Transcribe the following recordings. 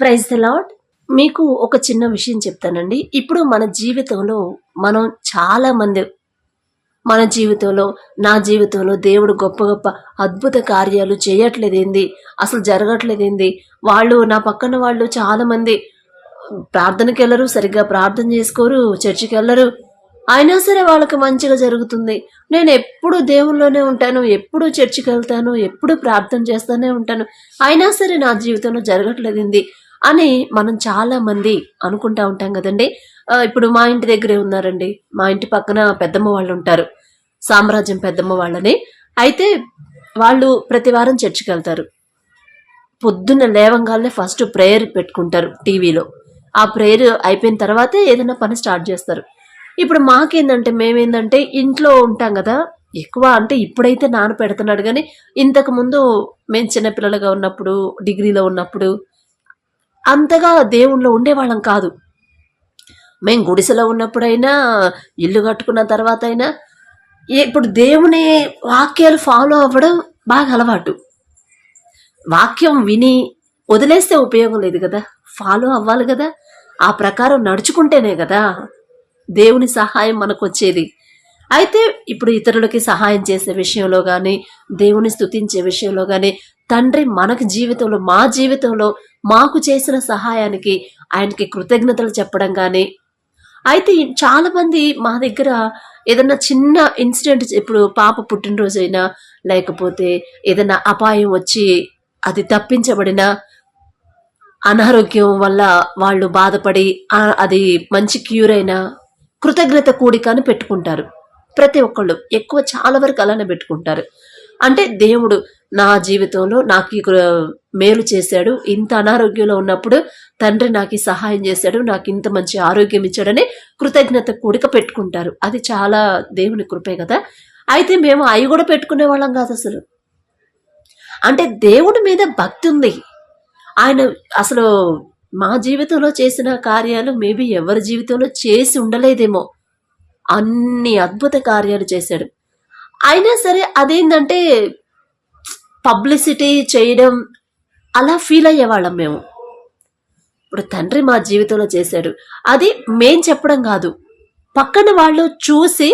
Praise the lord మీకు ఒక చిన్న విషయం చెప్తానండి. ఇప్పుడు మన జీవితంలో మనం చాలా మంది మన జీవితంలో నా జీవితంలో దేవుడు గొప్ప గొప్ప అద్భుత కార్యాలు చేయట్లేదేంది? అసలు జరగట్లేదేంది? వాళ్ళు నా పక్కన వాళ్ళు చాలా మంది ప్రార్థనకి వెళ్ళరు సరిగ్గా ప్రార్థన చేసుకోరు చర్చికి వెళ్ళరు. అయినా సరే వాళ్ళకి మంచిగా జరుగుతుంది. నేను ఎప్పుడు దేవుల్లోనే ఉంటాను ఎప్పుడు చర్చికి వెళ్తాను ఎప్పుడు ప్రార్థన చేస్తూనే ఉంటాను. అయినా సరే నా జీవితంలో జరగట్లేదండి అని మనం చాలా మంది అనుకుంటా ఉంటాం కదండి. ఇప్పుడు మా ఇంటి దగ్గరే ఉన్నారండి. మా ఇంటి పక్కన పెద్దమ్మ వాళ్ళు ఉంటారు. సామ్రాజ్యం పెద్దమ్మ వాళ్ళని. అయితే వాళ్ళు ప్రతి వారం చర్చికి వెళ్తారు. పొద్దున్న లేవంగానే ఫస్ట్ ప్రేయర్ పెట్టుకుంటారు టీవీలో. ఆ ప్రేయర్ అయిపోయిన తర్వాతే ఏదైనా పని స్టార్ట్ చేస్తారు. ఇప్పుడు మాకేందంటే మేమేందంటే ఇంట్లో ఉంటాం కదా. ఎక్కువ అంటే ఇప్పుడైతే నాన్న పెడుతున్నాడు కానీ ఇంతకు ముందు మేము చిన్నపిల్లలుగా ఉన్నప్పుడు డిగ్రీలో ఉన్నప్పుడు అంతగా దేవుళ్ళు ఉండేవాళ్ళం కాదు. మేము గుడిసెలో ఉన్నప్పుడైనా ఇల్లు కట్టుకున్న తర్వాత అయినా ఇప్పుడు దేవుని వాక్యాలు ఫాలో అవ్వడం బాగా అలవాటు. వాక్యం విని వదిలేస్తే ఉపయోగం లేదు కదా? ఫాలో అవ్వాలి కదా? ఆ ప్రకారం నడుచుకుంటేనే కదా దేవుని సహాయం మనకు వచ్చేది. అయితే ఇప్పుడు ఇతరులకి సహాయం చేసే విషయంలో కానీ దేవుని స్తుతించే విషయంలో కానీ తండ్రి మనకు జీవితంలో మా జీవితంలో మాకు చేసిన సహాయానికి ఆయనకి కృతజ్ఞతలు చెప్పడం కానీ అయితే చాలా మంది మా దగ్గర ఏదన్నా చిన్న ఇన్సిడెంట్ ఇప్పుడు పాప పుట్టినరోజు అయినా లేకపోతే ఏదైనా అపాయం వచ్చి అది తప్పించబడిన అనారోగ్యం వల్ల వాళ్ళు బాధపడి అది మంచి క్యూర్ అయినా కృతజ్ఞత కూడిక అని పెట్టుకుంటారు. ప్రతి ఒక్కళ్ళు ఎక్కువ చాలా వరకు అలానే పెట్టుకుంటారు. అంటే దేవుడు నా జీవితంలో నాకు ఈ మేలు చేశాడు. ఇంత అనారోగ్యంలో ఉన్నప్పుడు తండ్రి నాకు ఈ సహాయం చేశాడు. నాకు ఇంత మంచి ఆరోగ్యం ఇచ్చాడని కృతజ్ఞత కూడిక పెట్టుకుంటారు. అది చాలా దేవుని కృపే కదా. అయితే మేము అవి కూడా పెట్టుకునే వాళ్ళం కాదు అసలు. అంటే దేవుడి మీద భక్తి ఉంది. ఆయన అసలు మా జీవితంలో చేసిన కార్యాలు మేబీ ఎవరి జీవితంలో చేసి ఉండలేదేమో. అన్ని అద్భుత కార్యాలు చేశాడు. అయినా సరే అదేంటంటే పబ్లిసిటీ చేయడం అలా ఫీల్ అయ్యేవాళ్ళం మేము. ఇప్పుడు తండ్రి మా జీవితంలో చేశాడు. అది మేం చెప్పడం కాదు. పక్కన వాళ్ళు చూసి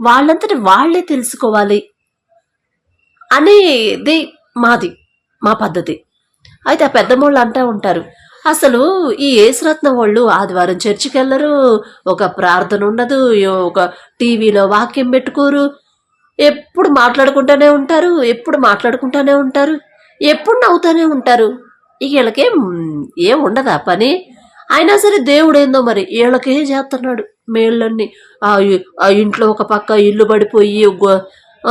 వాళ్ళంతటి వాళ్ళే తెలుసుకోవాలి అనేది మాది మా పద్ధతి. అయితే ఆ పెద్దమోళ్ళు అంటూ ఉంటారు అసలు ఈ ఏసురత్నం వాళ్ళు ఆదివారం చర్చికి వెళ్ళరు ఒక ప్రార్థన ఉండదు ఒక టీవీలో వాక్యం పెట్టుకోరు ఎప్పుడు మాట్లాడుకుంటూనే ఉంటారు ఎప్పుడు మాట్లాడుకుంటూనే ఉంటారు ఎప్పుడు నవ్వుతూనే ఉంటారు. ఇక వీళ్ళకేం ఏం ఉండదా పని. అయినా సరే దేవుడు ఏందో మరి వీళ్ళకే చేస్తున్నాడు మేళ్ళన్నీ. ఆ ఇంట్లో ఒక పక్క ఇల్లు పడిపోయి గో-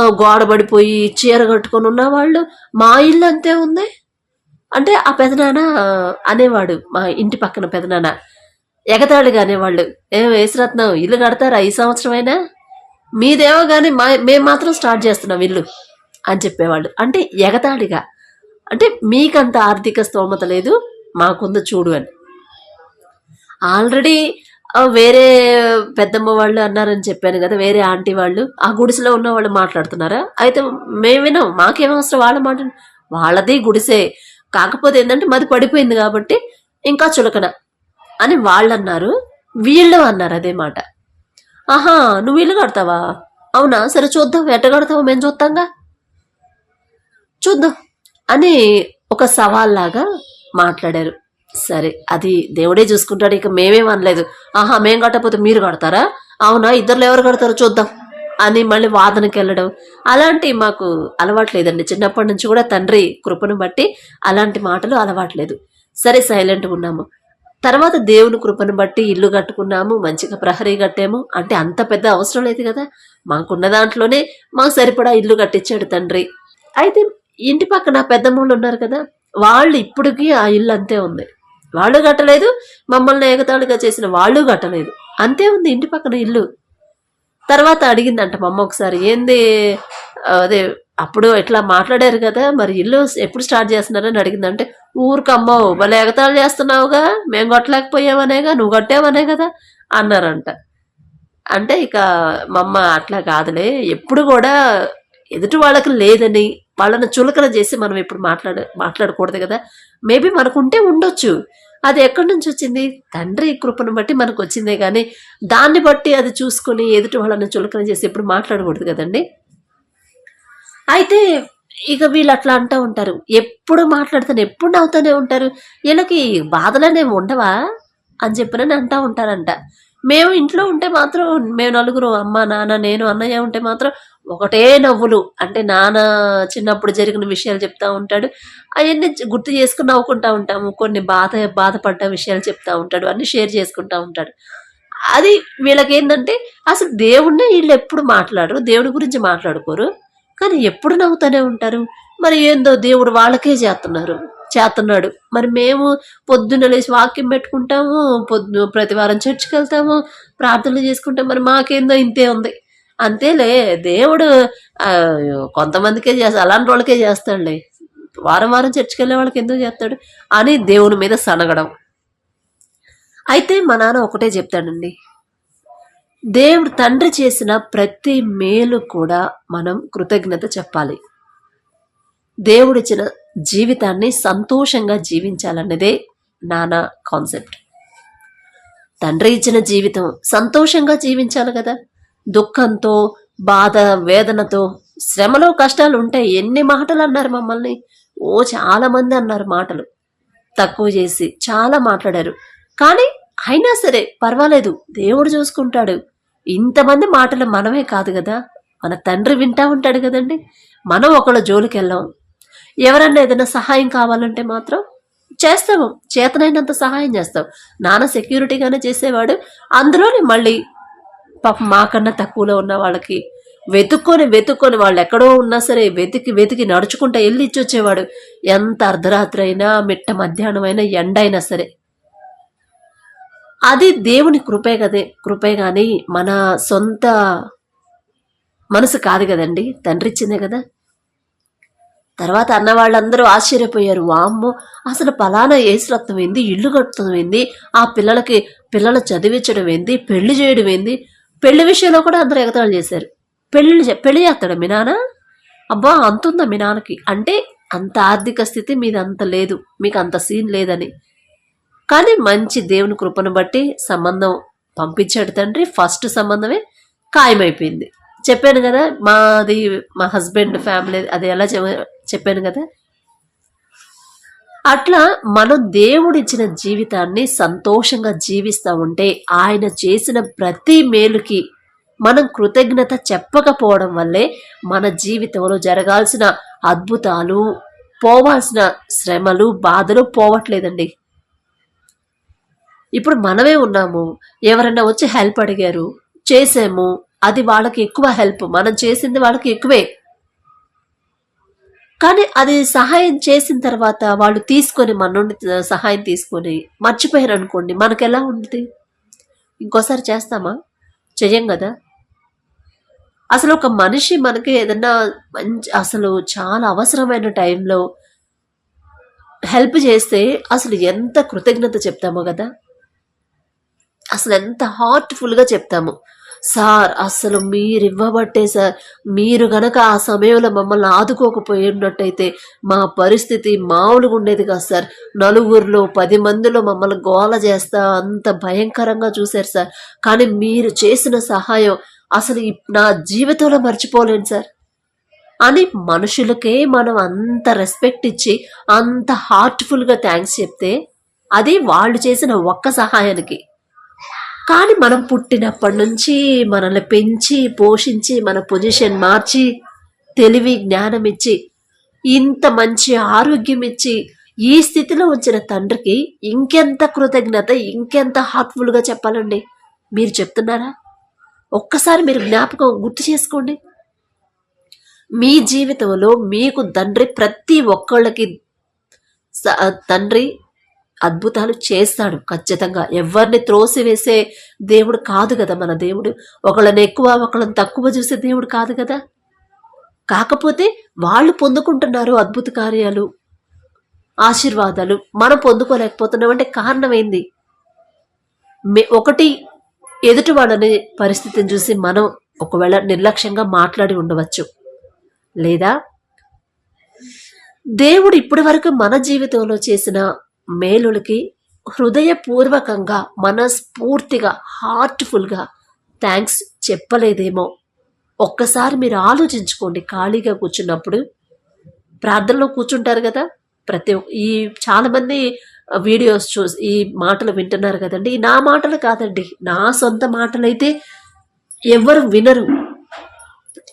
గోడ పడిపోయి చీర కట్టుకొని ఉన్న వాళ్ళు మా ఇల్లు అంతే ఉంది. అంటే ఆ పెదనాన్న అనేవాడు మా ఇంటి పక్కన పెదనాన్న. ఎగతాళిగా అనేవాళ్ళు. ఏం వేసరత్నం ఇల్లు కడతారా? ఈ సంవత్సరమైనా? మీదేమో కానీ మా మేము మాత్రం స్టార్ట్ చేస్తున్నాం ఇల్లు అని చెప్పేవాళ్ళు. అంటే ఎగతాళిగా. అంటే మీకంత ఆర్థిక స్తోమత లేదు మాకుంద చూడు అని. ఆల్రెడీ వేరే పెద్దమ్మ వాళ్ళు అన్నారని చెప్పాను కదా వేరే ఆంటీ వాళ్ళు. ఆ గుడిసెలో ఉన్న వాళ్ళు మాట్లాడుతున్నారా? అయితే మేము వినాం మాకేమవసరం వాళ్ళ మాట వాళ్ళది గుడిసే. కాకపోతే ఏంటంటే మాది పడిపోయింది కాబట్టి ఇంకా చులకన అని వాళ్ళు అన్నారు వీళ్ళు అన్నారు అదే మాట. ఆహా నువ్వు ఇల్లు కడతావా? అవునా? సరే చూద్దాం. ఎట్ట కడతావో మేము చూద్దాంగా చూద్దాం. అని ఒక సవాల్లాగా మాట్లాడారు. సరే అది దేవుడే చూసుకుంటాడు. ఇక మేమేం అనలేదు. ఆహా మేం కట్టకపోతే మీరు కడతారా? అవునా? ఇద్దరు ఎవరు కడతారో చూద్దాం అని మళ్ళీ వాదనకి వెళ్ళడం అలాంటి మాకు అలవాట్లేదండి చిన్నప్పటి నుంచి కూడా తండ్రి కృపను బట్టి అలాంటి మాటలు అలవాట్లేదు సరే సైలెంట్గా ఉన్నాము. తర్వాత దేవుని కృపను బట్టి ఇల్లు కట్టుకున్నాము మంచిగా ప్రహరీ కట్టాము. అంటే అంత పెద్ద అవసరం లేదు కదా. మాకున్న దాంట్లోనే మాకు సరిపడా ఇల్లు కట్టించాడు తండ్రి. అయితే ఇంటి పక్కన పెద్దమ్మలు ఉన్నారు కదా వాళ్ళు ఇప్పటికీ ఆ ఇల్లు అంతే ఉంది. వాళ్ళు కట్టలేదు మమ్మల్ని ఏకతాళిగా చేసిన వాళ్ళు కట్టలేదు. అంతే ఉంది ఇంటి పక్కన ఇల్లు. తర్వాత అడిగిందంట మా అమ్మ ఒకసారి ఏంది? అదే అప్పుడు ఎట్లా మాట్లాడారు కదా మరి ఇల్లు ఎప్పుడు స్టార్ట్ చేస్తున్నారని అడిగిందంటే ఊరికమ్మో భలే ఎగతాళు చేస్తున్నావుగా మేము కొట్టలేకపోయామనేగా నువ్వు కొట్టావనే కదా అన్నారంట. అంటే ఇక మా అమ్మ అట్లా కాదులే ఎప్పుడు కూడా ఎదుటి వాళ్ళకి లేదని వాళ్ళని చులకన చేసి మనం ఇప్పుడు మాట్లాడ మాట్లాడకూడదు కదా. మేబీ మనకుంటే ఉండొచ్చు. అది ఎక్కడి నుంచి వచ్చింది? తండ్రి కృపను బట్టి మనకు వచ్చిందే కానీ దాన్ని బట్టి అది చూసుకొని ఎదుటి వాళ్ళని చులకన చేసి ఎప్పుడు మాట్లాడకూడదు కదండి. అయితే ఇక వీళ్ళు అట్లా అంటూ ఉంటారు. ఎప్పుడు మాట్లాడుతాను ఎప్పుడు నవ్వుతూనే ఉంటారు. వీళ్ళకి బాధలనేవి ఉండవా? అని చెప్పినని అంటూ ఉంటారంట. మేము ఇంట్లో ఉంటే మాత్రం మేము నలుగురు అమ్మ నాన్న నేను అన్నయ్య ఉంటే మాత్రం ఒకటే నవ్వులు. అంటే నాన్న చిన్నప్పుడు జరిగిన విషయాలు చెప్తా ఉంటాడు. అవన్నీ గుర్తు చేసుకుని నవ్వుకుంటా ఉంటాము. కొన్ని బాధ బాధపడ్డ విషయాలు చెప్తా ఉంటాడు. అన్ని షేర్ చేసుకుంటా ఉంటాడు. అది వీళ్ళకి ఏంటంటే అసలు దేవుడినే వీళ్ళు ఎప్పుడు మాట్లాడరు. దేవుడి గురించి మాట్లాడుకోరు. కానీ ఎప్పుడు నవ్వుతూనే ఉంటారు. మరి ఏందో దేవుడు వాళ్ళకే చేస్తున్నారు. చేస్తున్నాడు. మరి మేము పొద్దున్న లేచి వాక్యం పెట్టుకుంటాము పొద్దు ప్రతి వారం చర్చికి వెళ్తాము ప్రార్థనలు చేసుకుంటాం. మరి మాకేందో ఇంతే ఉంది. అంతేలే దేవుడు కొంతమందికే చేస్తా అలాంటి వాళ్ళకే చేస్తాడులే. వారం వారం చర్చికి వెళ్ళే వాళ్ళకి ఎందుకు చేస్తాడు? అని దేవుని మీద సనగడం. అయితే మా నాన్న ఒకటే చెప్తాడండి. దేవుడు తండ్రి చేసిన ప్రతి మేలు కూడా మనం కృతజ్ఞత చెప్పాలి. దేవుడిచ్చిన జీవితాన్ని సంతోషంగా జీవించాలన్నదే నానా కాన్సెప్ట్. తండ్రి ఇచ్చిన జీవితం సంతోషంగా జీవించాలి కదా. దుఃఖంతో బాధ వేదనతో శ్రమలో కష్టాలు ఉంటాయి ఎన్ని మాటలు అన్నారు మమ్మల్ని? ఓ చాలామంది అన్నారు మాటలు. తక్కువ చేసి చాలా మాట్లాడారు. కానీ అయినా సరే పర్వాలేదు దేవుడు చూసుకుంటాడు. ఇంతమంది మాటలు మనమే కాదు కదా మన తండ్రి వింటా ఉంటాడు కదండి. మనం ఒకళ్ళ జోలికి వెళ్ళాం ఎవరన్నా ఏదైనా సహాయం కావాలంటే మాత్రం చేస్తాము. చేతనైనంత సహాయం చేస్తాం. నాన్న సెక్యూరిటీగానే చేసేవాడు. అందులోనే మళ్ళీ పాపం మాకన్నా తక్కువలో ఉన్న వాళ్ళకి వెతుక్కొని వెతుక్కొని వాళ్ళు ఎక్కడో ఉన్నా సరే వెతికి వెతికి నడుచుకుంటా వెళ్ళి ఇచ్చొచ్చేవాడు. ఎంత అర్ధరాత్రి అయినా మిట్ట మధ్యాహ్నం అయినా ఎండ అయినా సరే. అది దేవుని కృపే కదే కృపే కానీ మన సొంత మనసు కాదు కదండి తండ్రి ఇచ్చిందే కదా. తర్వాత అన్న వాళ్ళందరూ ఆశ్చర్యపోయారు. వామ్మో అసలు పలానా ఏసు రక్తం ఏంది ఇల్లు కట్టడం ఏంది ఆ పిల్లలకి పిల్లలు చదివించడం ఏంది పెళ్ళి చేయడం ఏంది పెళ్ళి విషయంలో కూడా అందరూ ఎగతాళం చేశారు. పెళ్ళి పెళ్ళి చేస్తాడు మీ నాన్న? అబ్బా అంతుందా మీ నాన్నకి? అంటే అంత ఆర్థిక స్థితి మీది అంత లేదు మీకు అంత సీన్ లేదని. కానీ మంచి దేవుని కృపను బట్టి సంబంధం పంపించాడు తండ్రి. ఫస్ట్ సంబంధమే ఖాయమైపోయింది. చెప్పాను కదా మాది మా హస్బెండ్ ఫ్యామిలీ అది ఎలా చెప్పాను కదా? అట్లా మనం దేవుడిచ్చిన జీవితాన్ని సంతోషంగా జీవిస్తూ ఉంటే ఆయన చేసిన ప్రతి మేలుకి మనం కృతజ్ఞత చెప్పకపోవడం వల్లే మన జీవితంలో జరగాల్సిన అద్భుతాలు పోవాల్సిన శ్రమలు బాధలు పోవట్లేదండి. ఇప్పుడు మనమే ఉన్నాము. ఎవరైనా వచ్చి హెల్ప్ అడిగారు చేసాము అది వాళ్ళకి ఎక్కువ హెల్ప్ మనం చేసింది వాళ్ళకి ఎక్కువే. కానీ అది సహాయం చేసిన తర్వాత వాళ్ళు తీసుకొని మన నుండి సహాయం తీసుకొని మర్చిపోయారు అనుకోండి మనకు ఎలా ఉంటుంది ఇంకోసారి చేస్తామా? చెయ్యం కదా. అసలు ఒక మనిషి మనకి ఏదన్నా మంచి అసలు చాలా అవసరమైన టైంలో హెల్ప్ చేస్తే అసలు ఎంత కృతజ్ఞత చెప్తామో కదా. అసలు ఎంత హార్ట్ఫుల్గా చెప్తాము. సార్ అసలు మీరు ఇవ్వబట్టే సార్ మీరు గనక ఆ సమయంలో మమ్మల్ని ఆదుకోకపోయి ఉన్నట్టయితే మా పరిస్థితి మామూలుగా ఉండేది కాదు సార్. నలుగురిలో పది మందిలో మమ్మల్ని గోల చేస్తా అంత భయంకరంగా చూశారు సార్. కానీ మీరు చేసిన సహాయం అసలు నా జీవితంలో మర్చిపోలేను సార్. అని మనుషులకే మనం అంత రెస్పెక్ట్ ఇచ్చి అంత హార్ట్ఫుల్గా థ్యాంక్స్ చెప్తే అది వాళ్ళు చేసిన ఒక్క సహాయానికి. కానీ మనం పుట్టినప్పటి నుంచి మనల్ని పెంచి పోషించి మన పొజిషన్ మార్చి తెలివి జ్ఞానం ఇచ్చి ఇంత మంచి ఆరోగ్యం ఇచ్చి ఈ స్థితిలో ఉంచిన తండ్రికి ఇంకెంత కృతజ్ఞత ఇంకెంత హార్ట్ఫుల్గా చెప్పాలండి. మీరు చెప్తున్నారా? ఒక్కసారి మీరు జ్ఞాపకం గుర్తు చేసుకోండి. మీ జీవితంలో మీకు తండ్రి ప్రతి ఒక్కళ్ళకి స- తండ్రి అద్భుతాలు చేస్తాడు ఖచ్చితంగా. ఎవరిని త్రోసివేసే దేవుడు కాదు కదా మన దేవుడు. ఒకళ్ళని ఎక్కువ ఒకళ్ళని తక్కువ చూసే దేవుడు కాదు కదా. కాకపోతే వాళ్ళు పొందుకుంటున్నారు అద్భుత కార్యాలు ఆశీర్వాదాలు. మనం పొందుకోలేకపోతున్నాం అంటే కారణం ఏంది? మే- ఒకటి ఎదుటి వాళ్ళని పరిస్థితిని చూసి మనం ఒకవేళ నిర్లక్ష్యంగా మాట్లాడి ఉండవచ్చు. లేదా దేవుడు ఇప్పటి వరకు మన జీవితంలో చేసిన మేలులకి హృదయపూర్వకంగా మనస్ఫూర్తిగా హార్ట్ఫుల్గా థ్యాంక్స్ చెప్పలేదేమో. ఒక్కసారి మీరు ఆలోచించుకోండి ఖాళీగా కూర్చున్నప్పుడు. ప్రార్థనలో కూర్చుంటారు కదా ప్రతి ఈ చాలామంది వీడియోస్ చూసి ఈ మాటలు వింటున్నారు కదండి. నా మాటలు కాదండి నా సొంత మాటలైతే ఎవరు వినరు.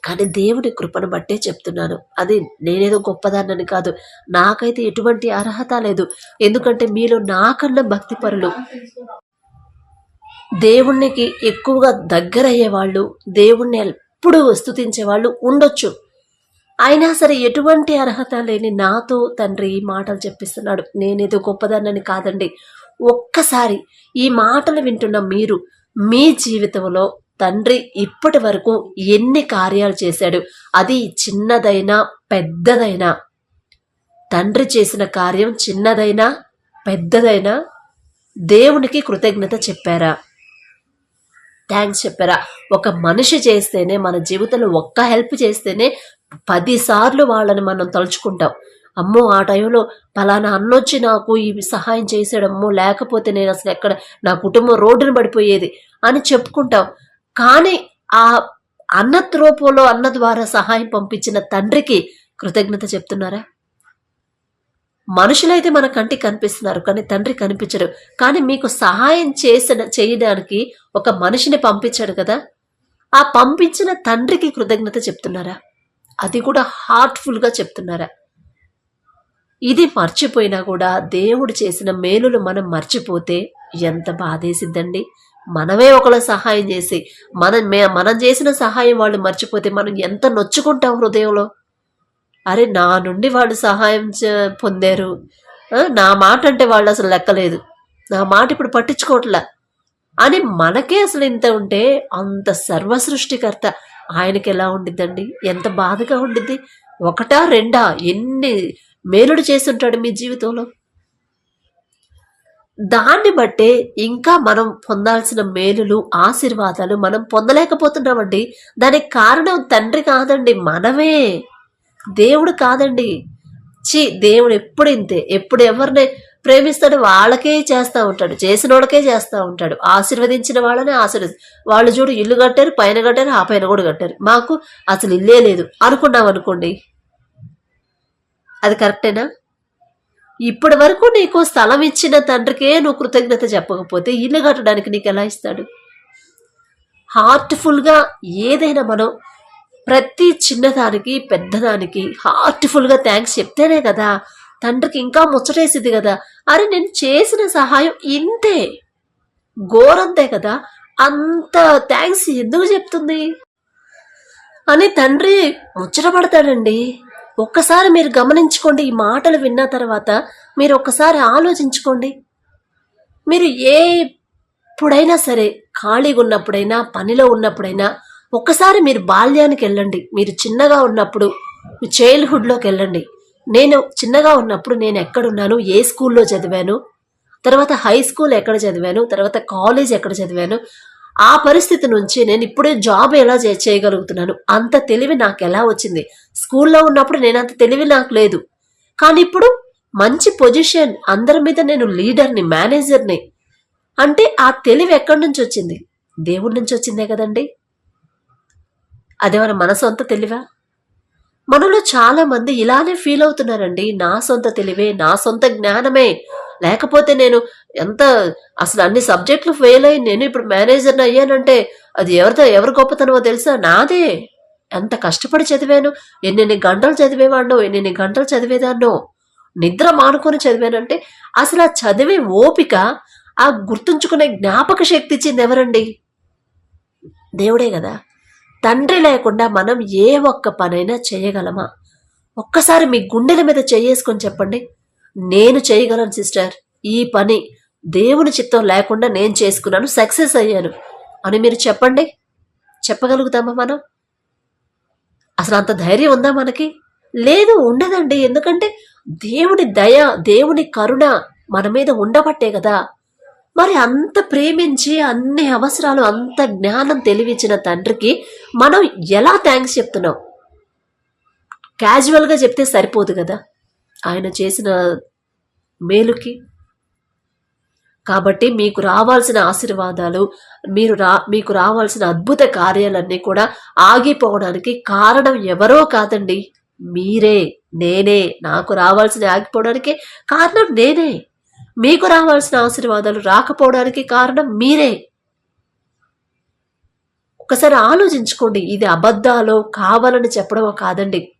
కానీ దేవుడి కృపను బట్టే చెప్తున్నాను. అది నేనేదో గొప్పదాన్నని కాదు. నాకైతే ఎటువంటి అర్హత లేదు. ఎందుకంటే మీలో నాకన్నా భక్తి పరులు దేవునికి ఎక్కువగా దగ్గర అయ్యేవాళ్ళు దేవుణ్ణి ఎప్పుడూ వస్తుతించే వాళ్ళు ఉండొచ్చు. అయినా సరే ఎటువంటి అర్హత లేని నాతో తండ్రి ఈ మాటలు చెప్పిస్తున్నాడు. నేనేదో గొప్పదాన్నని కాదండి. ఒక్కసారి ఈ మాటలు వింటున్న మీరు మీ జీవితంలో తండ్రి ఇప్పటి వరకు ఎన్ని కార్యాలు చేశాడు? అది చిన్నదైనా పెద్దదైనా. తండ్రి చేసిన కార్యం చిన్నదైనా పెద్దదైనా దేవునికి కృతజ్ఞత చెప్పారా? థ్యాంక్స్ చెప్పారా? ఒక మనిషి చేస్తేనే మన జీవితంలో ఒక్క హెల్ప్ చేస్తేనే పదిసార్లు వాళ్ళని మనం తలుచుకుంటాం. అమ్మో ఆ టైంలో పలానా అన్నొచ్చి నాకు ఈ సహాయం చేసాడమ్మో లేకపోతే నేను అసలు ఎక్కడ నా కుటుంబం రోడ్డున పడిపోయేది అని చెప్పుకుంటాం. కానీ ఆ అన్న రూపంలో అన్న ద్వారా సహాయం పంపించిన తండ్రికి కృతజ్ఞత చెప్తున్నారా? మనుషులైతే మన కంటికి కనిపిస్తున్నారు కానీ తండ్రి కనిపించరు. కానీ మీకు సహాయం చేసిన చేయడానికి ఒక మనిషిని పంపించాడు కదా? ఆ పంపించిన తండ్రికి కృతజ్ఞత చెప్తున్నారా? అది కూడా హార్ట్ఫుల్గా చెప్తున్నారా? ఇది మర్చిపోయినా కూడా దేవుడు చేసిన మేలులు మనం మర్చిపోతే ఎంత బాధేసిద్దండి మనమే ఒకళ్ళ సహాయం చేసి మనం మే- మనం చేసిన సహాయం వాళ్ళు మర్చిపోతే మనం ఎంత నొచ్చుకుంటాం హృదయంలో? అరే నా నుండి వాళ్ళు సహాయం చే- పొందారు. నా మాట అంటే వాళ్ళు అసలు లెక్కలేదు. నా మాట ఇప్పుడు పట్టించుకోవట్లా. అని మనకే అసలు ఇంత ఉంటే అంత సర్వసృష్టికర్త ఆయనకి ఎలా ఉండిద్దండి? ఎంత బాధగా ఉండిద్ది? ఒకటా రెండా? ఎన్ని మేలుడు చేస్తుంటాడు మీ జీవితంలో? దాన్ని బట్టే ఇంకా మనం పొందాల్సిన మేలులు ఆశీర్వాదాలు మనం పొందలేకపోతున్నామండి. దానికి కారణం తండ్రి కాదండి మనమే. దేవుడు కాదండి. చి దేవుడు ఎప్పుడు ఇంతే. ఎప్పుడు ఎవరిని ప్రేమిస్తాడు వాళ్ళకే చేస్తూ ఉంటాడు. చేసిన వాళ్ళకే చేస్తూ ఉంటాడు. ఆశీర్వదించిన వాళ్ళనే ఆశీర్వది. వాళ్ళు చూడు ఇల్లు కట్టారు పైన కట్టారు ఆ పైన కూడా కట్టారు. మాకు అసలు ఇల్లే లేదు. అనుకున్నాం అనుకోండి అది కరెక్టేనా? ఇప్పటి వరకు నీకు స్థలం ఇచ్చిన తండ్రికే నువ్వు కృతజ్ఞత చెప్పకపోతే ఇల్లు కట్టడానికి నీకు ఎలా ఇస్తాడు? హార్ట్ఫుల్గా ఏదైనా మనం ప్రతి చిన్నదానికి పెద్దదానికి హార్ట్ఫుల్గా థ్యాంక్స్ చెప్తేనే కదా తండ్రికి ఇంకా ముచ్చటేసింది కదా. అరే నేను చేసిన సహాయం ఇంతే. ఘోరంతే కదా. అంత థ్యాంక్స్ ఎందుకు చెప్తుంది? అని తండ్రి ముచ్చటపడతాడండి ఒక్కసారి మీరు గమనించుకోండి ఈ మాటలు విన్న తర్వాత మీరు ఒక్కసారి ఆలోచించుకోండి. మీరు ఏ ఎప్పుడైనా సరే ఖాళీగా ఉన్నప్పుడైనా పనిలో ఉన్నప్పుడైనా ఒక్కసారి మీరు బాల్యానికి వెళ్ళండి. మీరు చిన్నగా ఉన్నప్పుడు మీ చైల్డ్హుడ్లోకి వెళ్ళండి. నేను చిన్నగా ఉన్నప్పుడు నేను ఎక్కడున్నాను? ఏ స్కూల్లో చదివాను? తర్వాత హై స్కూల్ ఎక్కడ చదివాను? తర్వాత కాలేజ్ ఎక్కడ చదివాను? ఆ పరిస్థితి నుంచి నేను ఇప్పుడే జాబ్ ఎలా చేయగలుగుతున్నాను? అంత తెలివి నాకు ఎలా వచ్చింది? స్కూల్లో ఉన్నప్పుడు నేను అంత తెలివి నాకు లేదు. కానీ ఇప్పుడు మంచి పొజిషన్ అందరి మీద నేను లీడర్ని మేనేజర్ని అంటే ఆ తెలివి ఎక్కడి నుంచి వచ్చింది? దేవుడి నుంచి వచ్చిందే కదండి. అదేమన్నా మన సొంత తెలివా? మనలో చాలా మంది ఇలానే ఫీల్ అవుతున్నారండి. నా సొంత తెలివే నా సొంత జ్ఞానమే. లేకపోతే నేను ఎంత అసలు అన్ని సబ్జెక్టులు ఫెయిల్ అయ్యి నేను ఇప్పుడు మేనేజర్ని అయ్యానంటే అది ఎవరితో ఎవరి గొప్పతనమో తెలుసా? నాదే. ఎంత కష్టపడి చదివాను? ఎన్నెన్ని గంటలు చదివేవాడినో ఎన్నెన్ని గంటలు చదివేదాన్నో. నిద్ర మానుకొని చదివానంటే అసలు ఆ చదివే ఓపిక ఆ గుర్తుంచుకునే జ్ఞాపక శక్తి ఇచ్చింది ఎవరండి? దేవుడే కదా. తండ్రి లేకుండా మనం ఏ ఒక్క పనైనా చేయగలమా? ఒక్కసారి మీ గుండెల మీద చేసుకొని చెప్పండి. నేను చేయగలను సిస్టర్. ఈ పని దేవుని చిత్తం లేకుండా నేను చేసుకున్నాను సక్సెస్ అయ్యాను. అని మీరు చెప్పండి. చెప్పగలుగుతామా మనం? అసలు అంత ధైర్యం ఉందా మనకి? లేదు ఉండదండి. ఎందుకంటే దేవుని దయ దేవుని కరుణ మన మీద ఉండబట్టే కదా. మరి అంత ప్రేమించి అన్ని అవసరాలు అంత జ్ఞానం తెలివిచ్చిన తండ్రికి మనం ఎలా థ్యాంక్స్ చెప్తున్నాం? క్యాజువల్గా చెప్తే సరిపోదు కదా. ఆయన చేసిన మేలుకి. కాబట్టి మీకు రావాల్సిన ఆశీర్వాదాలు మీరు రా మీకు రావాల్సిన అద్భుత కార్యాలన్నీ కూడా ఆగిపోవడానికి కారణం ఎవరో కాదండి. మీరే నేనే. నాకు రావాల్సిన ఆగిపోవడానికి కారణం నేనే. మీకు రావాల్సిన ఆశీర్వాదాలు రాకపోవడానికి కారణం మీరే. ఒకసారి ఆలోచించుకోండి ఇది అబద్ధాలో కావాలని చెప్పడమో కాదండి.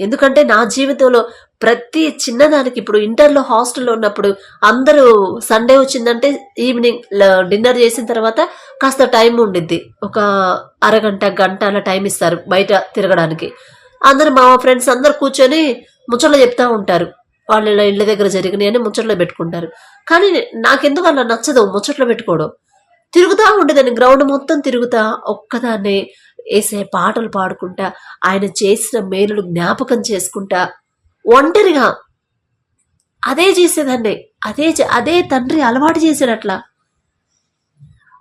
ఎందుకంటే నా జీవితంలో ప్రతి చిన్నదానికి ఇప్పుడు ఇంటర్లో హాస్టల్లో ఉన్నప్పుడు అందరూ సండే వచ్చిందంటే ఈవినింగ్ డిన్నర్ చేసిన తర్వాత కాస్త టైం ఉండిద్ది. ఒక అరగంట గంట అలా టైం ఇస్తారు బయట తిరగడానికి. అందరు మా ఫ్రెండ్స్ అందరు కూర్చొని ముచ్చట్లు చెప్తా ఉంటారు. వాళ్ళ ఇలా ఇళ్ళ దగ్గర జరిగినాయి అని ముచ్చట్లో పెట్టుకుంటారు. కానీ నాకెందుకు అలా నచ్చదు ముచ్చట్లో పెట్టుకోవడం? తిరుగుతూ ఉండేదాన్ని. గ్రౌండ్ మొత్తం తిరుగుతా ఒక్కదాన్ని వేసే పాటలు పాడుకుంటా ఆయన చేసిన మేలును జ్ఞాపకం చేసుకుంటా ఒంటరిగా అదే చేసేదాన్ని అదే చే- అదే తండ్రి అలవాటు చేసేటట్లా అట్లా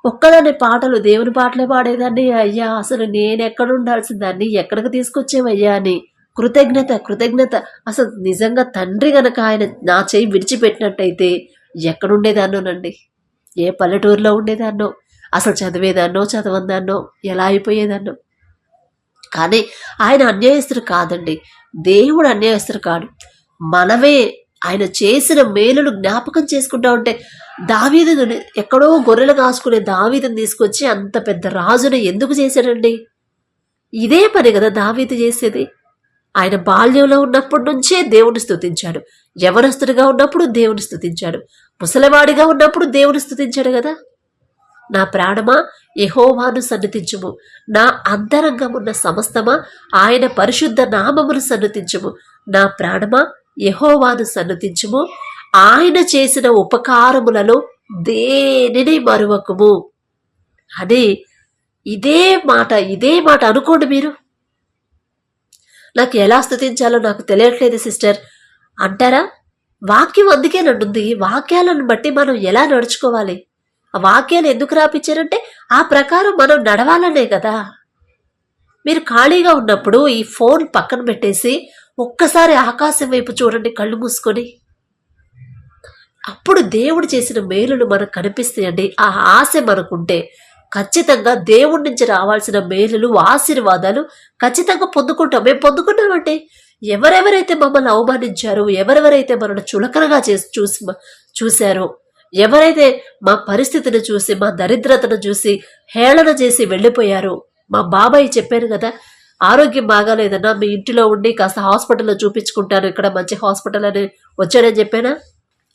ఒక్కదాన్ని పాటలు దేవుని పాటలే పాడేదాన్ని అయ్యా అసలు నేను ఎక్కడ ఉండాల్సిన దాన్ని ఎక్కడికి తీసుకొచ్చేవయ్యా అని. కృతజ్ఞత కృతజ్ఞత. అసలు నిజంగా తండ్రి గనక ఆయన నా చేయి విడిచిపెట్టినట్టయితే ఎక్కడుండేదాన్నోనండి? ఏ పల్లెటూరులో ఉండేదాన్నో? అసలు చదివేదాన్నో చదవందాన్నో ఎలా అయిపోయేదాన్నో. కానీ ఆయన అన్యాయస్తుడు కాదండి. దేవుడు అన్యాయస్తుడు కాడు. మనమే ఆయన చేసిన మేలులు జ్ఞాపకం చేసుకుంటా ఉంటే దావీదుని ఎక్కడో గొర్రెలు కాసుకునే దావీదుని తీసుకొచ్చి అంత పెద్ద రాజును ఎందుకు చేశాడండి? ఇదే పని కదా దావీదు చేసేది. ఆయన బాల్యంలో ఉన్నప్పటి నుంచే దేవుని స్థుతించాడు యవనస్తుడిగా ఉన్నప్పుడు దేవుని స్తుతించాడు. ముసలివాడిగా ఉన్నప్పుడు దేవుని స్థుతించాడు కదా. నా ప్రాణమా? యహోవాను సన్నతించుము. నా అంతరంగమున్న సమస్తమా? ఆయన పరిశుద్ధ నామమును సన్నతించుము. నా ప్రాణమా? యహోవాను సన్నతించుము. ఆయన చేసిన ఉపకారములలో దేనిని మరువకుము? అని ఇదే మాట ఇదే మాట అనుకోండి మీరు. నాకు ఎలా స్థుతించాలో నాకు తెలియట్లేదు సిస్టర్. అంటారా? వాక్యం అందుకే నన్నుంది. వాక్యాలను బట్టి మనం ఎలా నడుచుకోవాలి? వాక్యాలు ఎందుకు రాపించారంటే ఆ ప్రకారం మనం నడవాలనే కదా. మీరు ఖాళీగా ఉన్నప్పుడు ఈ ఫోన్ పక్కన పెట్టేసి ఒక్కసారి ఆకాశం వైపు చూడండి కళ్ళు మూసుకొని. అప్పుడు దేవుడు చేసిన మేలులు మనకు కనిపిస్తాయండి. ఆ ఆశ మనకుంటే ఖచ్చితంగా దేవుడి నుంచి రావాల్సిన మేలులు ఆశీర్వాదాలు ఖచ్చితంగా పొందుకుంటాం. మేము పొందుకున్నామంటే ఎవరెవరైతే మమ్మల్ని అవమానించారో ఎవరెవరైతే మనల్ని చులకనగా చేసి చూసి చూశారో ఎవరైతే మా పరిస్థితిని చూసి మా దరిద్రతను చూసి హేళన చేసి వెళ్ళిపోయారో మా బాబాయ్ చెప్పారు కదా ఆరోగ్యం బాగాలేదన్నా మీ ఇంటిలో ఉండి కాస్త హాస్పిటల్లో చూపించుకుంటాను ఇక్కడ మంచి హాస్పిటల్ అని వచ్చాడని చెప్పానా?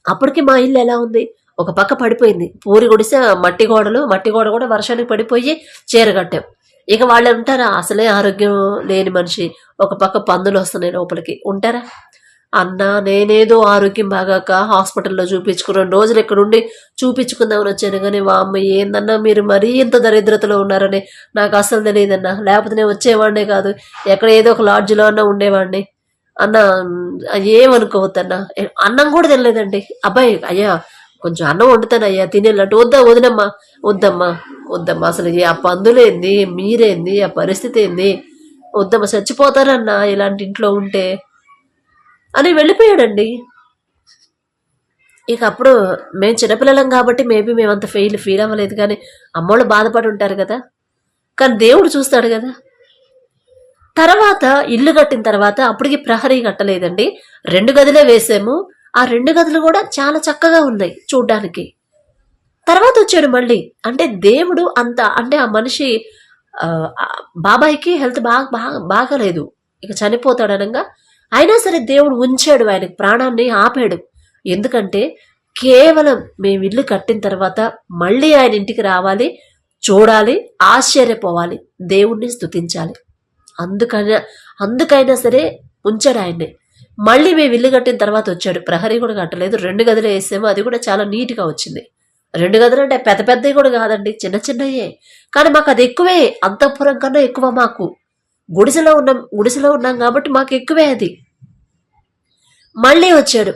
అప్పటికి మా ఇల్లు ఎలా ఉంది? ఒక పక్క పడిపోయింది. పూరి గుడిసె మట్టి గోడలు మట్టి గోడ కూడా వర్షానికి పడిపోయి చీరగట్టాం. ఇక వాళ్ళు ఉంటారా అసలే ఆరోగ్యం లేని మనిషి. ఒక పక్క పందులు వస్తున్నాయి లోపలికి. ఉంటారా? అన్నా నేనేదో ఆరోగ్యం బాగాక హాస్పిటల్లో చూపించుకుని రెండు రోజులు ఎక్కడుండి చూపించుకుందామని వచ్చాను. కానీ వామ్మ ఏందన్నా మీరు మరీ ఇంత దరిద్రతలో ఉన్నారని నాకు అసలు తెలియదన్నా. లేకపోతే నేను వచ్చేవాడినే కాదు ఎక్కడ ఏదో ఒక లాడ్జ్లో అన్నా ఉండేవాడిని. అన్న ఏమనుకోవద్దన్నా. అన్నం కూడా తినలేదండి. అబ్బాయి అయ్యా కొంచెం అన్నం వండుతాను అయ్యా తినేలాంటి వద్దా వదినమ్మా? వద్దమ్మా వద్దమ్మా అసలు ఆ పందులేంది మీరేంది ఆ పరిస్థితి ఏంది? వద్దమ్మా చచ్చిపోతారన్నా ఇలాంటి ఇంట్లో ఉంటే. అని వెళ్ళిపోయాడండి. ఇక అప్పుడు మేము చిన్నపిల్లలం కాబట్టి మేబీ మేమంత ఫెయిల్ ఫీల్ అవ్వలేదు కానీ అమ్మోళ్ళు బాధపడి ఉంటారు కదా. కానీ దేవుడు చూస్తాడు కదా. తర్వాత ఇల్లు కట్టిన తర్వాత అప్పటికి ప్రహరీ కట్టలేదండి. రెండు గదులే వేసాము. ఆ రెండు గదులు కూడా చాలా చక్కగా ఉన్నాయి చూడ్డానికి. తర్వాత వచ్చాడు మళ్ళీ. అంటే దేవుడు అంత అంటే ఆ మనిషి బాబాయికి హెల్త్ బాగా బాగా బాగాలేదు. ఇక చనిపోతాడనగా అయినా సరే దేవుడు ఉంచాడు ఆయనకి ప్రాణాన్ని ఆపాడు. ఎందుకంటే కేవలం మేము ఇల్లు కట్టిన తర్వాత మళ్ళీ ఆయన ఇంటికి రావాలి చూడాలి ఆశ్చర్యపోవాలి దేవుణ్ణి స్తుతించాలి. అందుకైనా అందుకైనా సరే ఉంచాడు ఆయన్ని. మళ్ళీ మేము ఇల్లు కట్టిన తర్వాత వచ్చాడు. ప్రహరీ కూడా కట్టలేదు. రెండు గదులు వేసాము. అది కూడా చాలా నీట్గా వచ్చింది. రెండు గదులు అంటే పెద్ద పెద్దవి కూడా కాదండి. చిన్న చిన్నయే. కానీ మాకు అది ఎక్కువే. అంతఃపురం కన్నా ఎక్కువ మాకు. గుడిసెలో ఉన్నాం గుడిసెలో ఉన్నాం కాబట్టి మాకు ఎక్కువే అది. మళ్ళీ వచ్చాడు.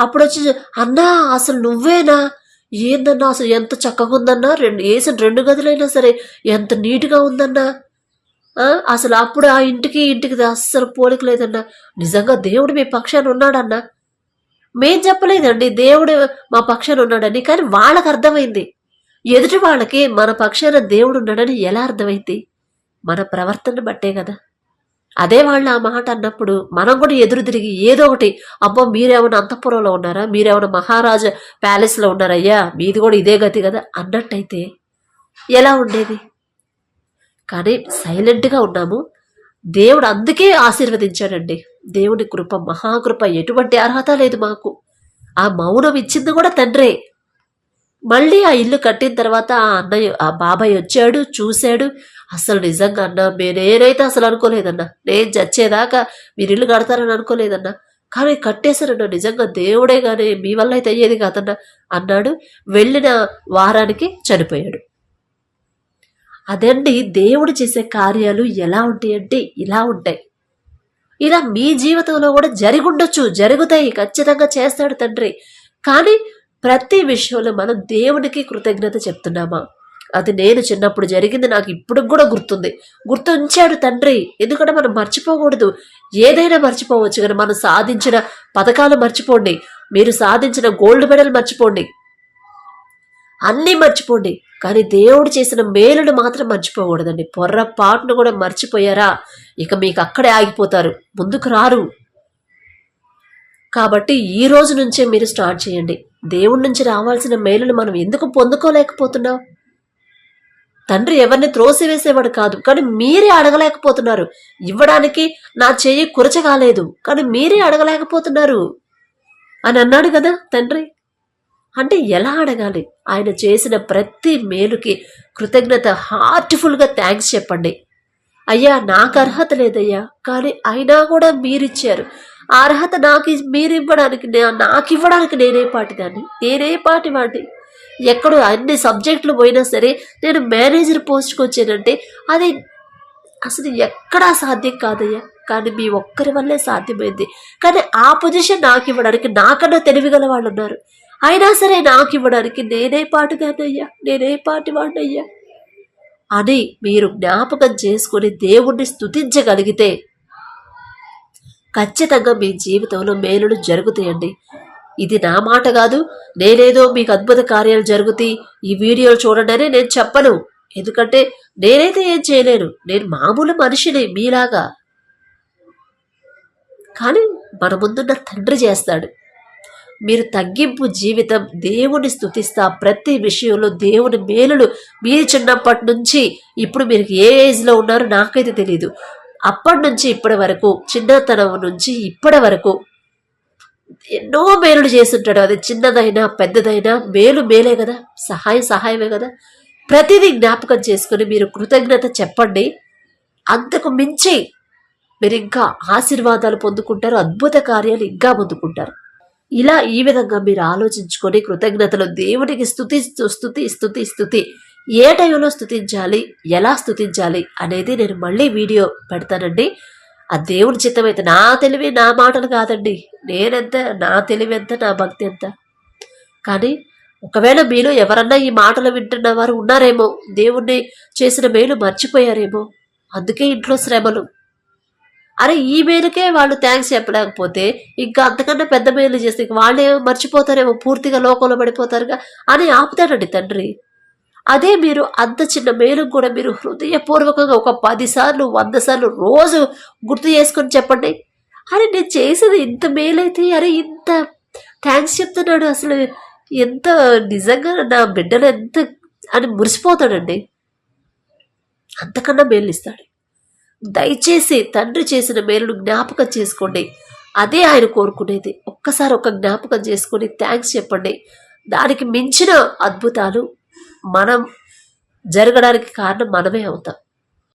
అప్పుడు వచ్చి అన్నా అసలు నువ్వేనా? ఏందన్నా అసలు ఎంత చక్కగా ఉందన్నా? రెండు వేసిన రెండు గదులైనా సరే ఎంత నీట్గా ఉందన్నా? అసలు అప్పుడు ఆ ఇంటికి ఇంటికి అస్సలు పోలిక లేదన్నా. నిజంగా దేవుడు మీ పక్షాన ఉన్నాడన్నా? మేం చెప్పలేదండి. దేవుడు మా పక్షాన ఉన్నాడని. కానీ వాళ్ళకి అర్థమైంది. ఎదుటి వాళ్ళకి మన పక్షాన దేవుడు ఉన్నాడని ఎలా అర్థమైంది? మన ప్రవర్తన బట్టే కదా. అదే వాళ్ళు ఆ మాట అన్నప్పుడు మనం కూడా ఎదురు తిరిగి ఏదో ఒకటి అబ్బో మీరేమైనా అంతఃపురంలో ఉన్నారా? మీరేమైనా మహారాజా ప్యాలెస్లో ఉన్నారయ్యా మీది కూడా ఇదే గతి కదా అన్నట్టయితే ఎలా ఉండేది? కానీ సైలెంట్గా ఉన్నాము. దేవుడు అందుకే ఆశీర్వదించాడండి. దేవుని కృప మహాకృప ఎటువంటి అర్హత లేదు మాకు. ఆ మౌనం ఇచ్చింది కూడా తండ్రే. మళ్ళీ ఆ ఇల్లు కట్టిన తర్వాత ఆ అన్నయ్య ఆ బాబాయ్ వచ్చాడు చూశాడు. అసలు నిజంగా అన్నా నేనేనైతే అసలు అనుకోలేదన్నా. నేను చచ్చేదాకా మీరు ఇల్లు కడతారని అనుకోలేదన్నా. కానీ కట్టేశారన్న నిజంగా దేవుడే కానీ మీ వల్ల అయితే అయ్యేది కాదన్నా అన్నాడు. వెళ్ళిన వారానికి చనిపోయాడు. అదండి దేవుడు చేసే కార్యాలు ఎలా ఉంటాయంటే ఇలా ఉంటాయి. ఇలా మీ జీవితంలో కూడా జరిగుండొచ్చు జరుగుతాయి ఖచ్చితంగా చేస్తాడు తండ్రి. కానీ ప్రతి విషయంలో మనం దేవునికి కృతజ్ఞత చెప్తున్నామా? అది నేను చిన్నప్పుడు జరిగింది నాకు ఇప్పుడు కూడా గుర్తుంది. గుర్తుంచాడు తండ్రి. ఎందుకంటే మనం మర్చిపోకూడదు. ఏదైనా మర్చిపోవచ్చు కానీ మనం సాధించిన పథకాలు మర్చిపోండి. మీరు సాధించిన గోల్డ్ మెడల్ మర్చిపోండి. అన్నీ మర్చిపోండి. కానీ దేవుడు చేసిన మేలును మాత్రం మర్చిపోకూడదండి. పొర్రపాటును కూడా మర్చిపోయారా? ఇక మీకు అక్కడే ఆగిపోతారు. ముందుకు రారు. కాబట్టి ఈ రోజు నుంచే మీరు స్టార్ట్ చేయండి. దేవుడి నుంచి రావాల్సిన మేలును మనం ఎందుకు పొందుకోలేకపోతున్నాం? తండ్రి ఎవరిని త్రోసివేసేవాడు కాదు కానీ మీరే అడగలేకపోతున్నారు. ఇవ్వడానికి నా చెయ్యి కురచ కాలేదు కానీ మీరే అడగలేకపోతున్నారు అని అన్నాడు కదా తండ్రి. అంటే ఎలా అడగాలి? ఆయన చేసిన ప్రతి మేలుకి కృతజ్ఞత హార్ట్ఫుల్గా థ్యాంక్స్ చెప్పండి. అయ్యా నాకు అర్హత లేదయ్యా కానీ అయినా కూడా మీరిచ్చారు. అర్హత నాకు మీరు ఇవ్వడానికి నాకు ఇవ్వడానికి నేనే పాటిదాన్ని నేనే పాటి వాడిని. ఎక్కడో అన్ని సబ్జెక్టులు పోయినా సరే నేను మేనేజర్ పోస్ట్కి వచ్చానంటే అది అసలు ఎక్కడా సాధ్యం కాదయ్యా. కానీ మీ ఒక్కరి వల్లే సాధ్యమైంది. కానీ ఆ పొజిషన్ నాకు ఇవ్వడానికి నాకన్నా తెలివిగల వాళ్ళు ఉన్నారు అయినా సరే నాకు ఇవ్వడానికి నేనే పాటుదానయ్యా నేనే పాటి వాడినయ్యా. అని మీరు జ్ఞాపకం చేసుకుని దేవుణ్ణి స్థుతించగలిగితే ఖచ్చితంగా మీ జీవితంలో మేలులు జరుగుతాయండి. ఇది నా మాట కాదు నేనేదో మీకు అద్భుత కార్యాలు జరుగుతాయి ఈ వీడియోలు చూడండి నేను చెప్పను. ఎందుకంటే నేనైతే ఏం చేయలేను. నేను మామూలు మనిషిని మీలాగా. కానీ మన ముందున్న తండ్రి చేస్తాడు. మీరు తగ్గింపు జీవితం దేవుని స్తుతిస్తా ప్రతి విషయంలో దేవుని మేలులు మీరు చిన్నప్పటి నుంచి ఇప్పుడు మీరు ఏ ఏజ్లో ఉన్నారో నాకైతే తెలియదు అప్పటి నుంచి ఇప్పటి వరకు చిన్నతనం నుంచి ఇప్పటి వరకు ఎన్నో మేలులు చేస్తుంటాడు. అది చిన్నదైనా పెద్దదైనా మేలు మేలే కదా. సహాయం సహాయమే కదా. ప్రతిదీ జ్ఞాపకం చేసుకుని మీరు కృతజ్ఞత చెప్పండి. అంతకు మించి మీరు ఇంకా ఆశీర్వాదాలు పొందుకుంటారు అద్భుత కార్యాలు ఇంకా పొందుకుంటారు. ఇలా ఈ విధంగా మీరు ఆలోచించుకొని కృతజ్ఞతలు దేవునికి స్థుతి స్థుతి స్థుతి స్థుతి ఏ టైంలో స్థుతించాలి ఎలా స్థుతించాలి అనేది నేను మళ్ళీ వీడియో పెడతానండి. ఆ దేవుని చిత్తమైతే నా తెలివి నా మాటలు కాదండి. నేనెంత నా తెలివి ఎంత నా భక్తి ఎంత? కానీ ఒకవేళ మీలో ఎవరన్నా ఈ మాటలు వింటున్న వారు ఉన్నారేమో దేవుణ్ణి చేసిన మేలు మర్చిపోయారేమో అందుకే ఇంట్లో శ్రమలు. అరే ఈ మేలుకే వాళ్ళు థ్యాంక్స్ చెప్పలేకపోతే ఇంకా అంతకన్నా పెద్ద మేలు చేస్తే ఇంక వాళ్ళే మర్చిపోతారేమో పూర్తిగా లోకంలో పడిపోతారుగా అని ఆపుతాడండి తండ్రి. అదే మీరు అంత చిన్న మేలు కూడా మీరు హృదయపూర్వకంగా ఒక పదిసార్లు వంద సార్లు రోజు గుర్తు చేసుకొని చెప్పండి. అరే నేను చేసేది ఇంత మేలైతే అరే ఇంత థ్యాంక్స్ చెప్తున్నాడు. అసలు ఎంత నిజంగా నా బిడ్డలు ఎంత అని మురిసిపోతాడండి. అంతకన్నా మేలు ఇస్తాడు. దయచేసి తండ్రి చేసిన మేలును జ్ఞాపకం చేసుకోండి. అదే ఆయన కోరుకునేది. ఒక్కసారి ఒక జ్ఞాపకం చేసుకొని థ్యాంక్స్ చెప్పండి. దానికి మించిన అద్భుతాలు మనం జరగడానికి కారణం మనమే అవుతాం.